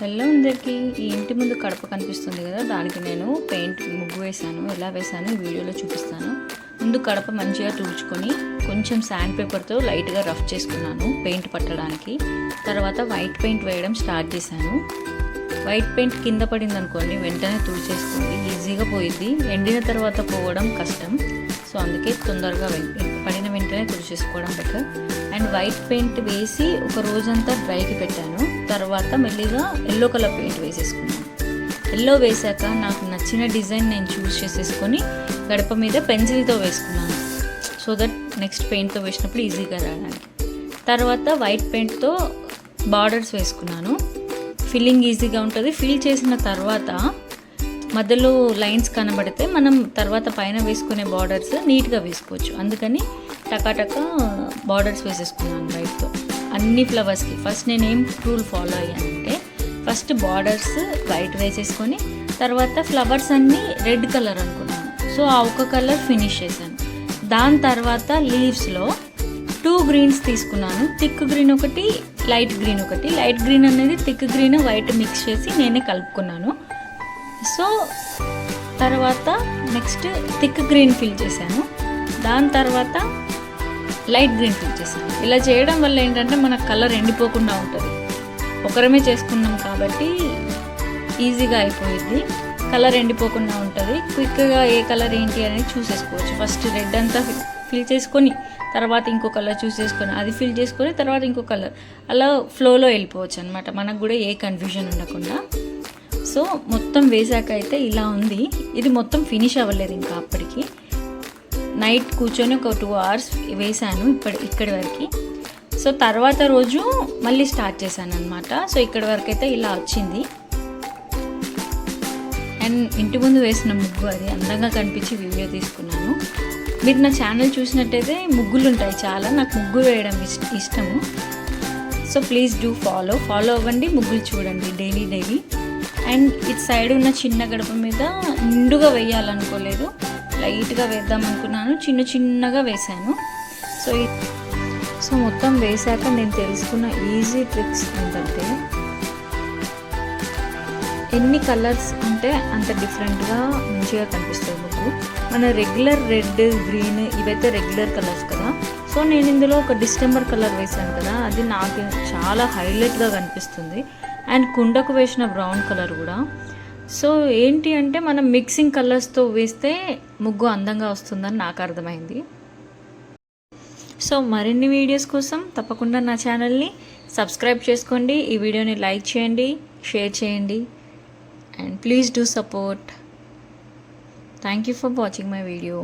Hello అందరికీ ఈ ఇంటి ముందు కడప కనిపిస్తుంది కదా దానికి నేను పెయింట్ ముగ్గు వేశాను ఎలా వేశాను వీడియోలో చూపిస్తాను. ముందు కడప మంచిగా తుడుచుకొని కొంచెం శాండ్ పేపర్తో లైట్గా రఫ్ చేసుకున్నాను పెయింట్ పట్టడానికి. తర్వాత వైట్ పెయింట్ వేయడం స్టార్ట్ చేశాను. వైట్ పెయింట్ కింద పడింది అనుకోండి వెంటనే తుడిచేసుకోండి ఈజీగా పోయింది ఎండిన తర్వాత పోవడం కష్టం సో అందుకే తొందరగా పడిన వెంటనే తుడిచేసుకోవడం బెటర్ అండ్ వైట్ పెయింట్ వేసి ఒక రోజంతా డ్రైకి పెట్టాను. తర్వాత మెల్లిగా ఎల్లో కలర్ పెయింట్ వేసేసుకున్నాను. ఎల్లో వేసాక నాకు నచ్చిన డిజైన్ నేను చూస్ చేసేసుకొని గడప మీద పెన్సిల్తో వేసుకున్నాను. సో దట్ నెక్స్ట్ పెయింట్తో వేసినప్పుడు ఈజీగా రావడానికి తర్వాత వైట్ పెయింట్తో బార్డర్స్ వేసుకున్నాను. ఫిల్లింగ్ ఈజీగా ఉంటుంది. ఫిల్ చేసిన తర్వాత మధ్యలో లైన్స్ కనబడితే మనం తర్వాత పైన వేసుకునే బార్డర్స్ నీట్గా వేసుకోవచ్చు. అందుకని టకాటక బార్డర్స్ వేసేసుకున్నాను వైట్తో అన్ని ఫ్లవర్స్కి ఫస్ట్ నేనేం రూల్ ఫాలో అయ్యానంటే ఫస్ట్ బార్డర్స్ వైట్ వేసేసుకొని తర్వాత ఫ్లవర్స్ అన్నీ రెడ్ కలర్ అనుకున్నాను. సో ఆ ఒక కలర్ ఫినిష్ చేశాను. దాని తర్వాత లీవ్స్లో టూ గ్రీన్స్ తీసుకున్నాను. థిక్ గ్రీన్ ఒకటి లైట్ గ్రీన్ ఒకటి. లైట్ గ్రీన్ అనేది థిక్ గ్రీన్ వైట్ మిక్స్ చేసి నేనే కలుపుకున్నాను. సో తర్వాత నెక్స్ట్ థిక్ గ్రీన్ ఫిల్ చేశాను. దాని తర్వాత లైట్ గ్రీన్ ఫిల్ ఇలా చేయడం వల్ల ఏంటంటే మన కలర్ ఎండిపోకుండా ఉంటుంది. ఒకరమే చేసుకున్నాం కాబట్టి ఈజీగా అయిపోయింది. కలర్ ఎండిపోకుండా ఉంటుంది. క్విక్గా ఏ కలర్ ఏంటి అనేది చూసేసుకోవచ్చు. ఫస్ట్ రెడ్ అంతా ఫిల్ చేసుకొని తర్వాత ఇంకో కలర్ చూసేసుకొని అది ఫిల్ చేసుకొని తర్వాత ఇంకో కలర్. అలా ఫ్లోలో వెళ్ళిపోవచ్చు అనమాట మనకు కూడా ఏ కన్ఫ్యూజన్ ఉండకుండా. సో మొత్తం వేసాక అయితే ఇలా ఉంది. ఇది మొత్తం ఫినిష్ అవ్వలేదు ఇంకా అప్పటికి. నైట్ కూర్చొని ఒక టూ అవర్స్ వేసాను ఇప్పటి ఇక్కడి వరకు. సో తర్వాత రోజు మళ్ళీ స్టార్ట్ చేశాను అనమాట సో ఇక్కడి వరకు అయితే ఇలా వచ్చింది. అండ్ ఇంటి ముందు వేసిన ముగ్గు అది అందంగా కనిపించి వీడియో తీసుకున్నాను. మీరు నా ఛానల్ చూసినట్టయితే ముగ్గులు ఉంటాయి చాలా. నాకు ముగ్గులు వేయడం ఇష్టము. So please do follow. Follow అవ్వండి ముగ్గులు చూడండి డైలీ డైలీ. అండ్ ఇటు సైడ్ ఉన్న చిన్న గడప మీద నిండుగా వేయాలనుకోలేదు. లైట్గా వేద్దాం అనుకున్నాను. చిన్న చిన్నగా వేశాను. సో ఈ- సో మొత్తం వేశాక నేను తెలుసుకున్న ఈజీ ట్రిక్స్ ఏంటంటే ఎన్ని కలర్స్ ఉంటే అంత డిఫరెంట్గా మంచిగా కనిపిస్తుంది ముగ్గు మన రెగ్యులర్ రెడ్ గ్రీన్ ఇవైతే రెగ్యులర్ కలర్స్ కదా. సో నేను ఇందులో ఒక డిస్టెంబర్ కలర్ వేసాను కదా. అది నాకు చాలా హైలైట్గా కనిపిస్తుంది. అండ్ కుండకు వేసిన బ్రౌన్ కలర్ కూడా. సో ఏంటి అంటే మనం మిక్సింగ్ కలర్స్తో వేస్తే ముగ్గు అందంగా వస్తుందని నాకు అర్థమైంది. సో మరిన్ని వీడియోస్ కోసం తప్పకుండా నా ఛానల్ని సబ్స్క్రైబ్ చేసుకోండి. ఈ వీడియోని లైక్ చేయండి షేర్ చేయండి and please do support. Thank you for watching my video.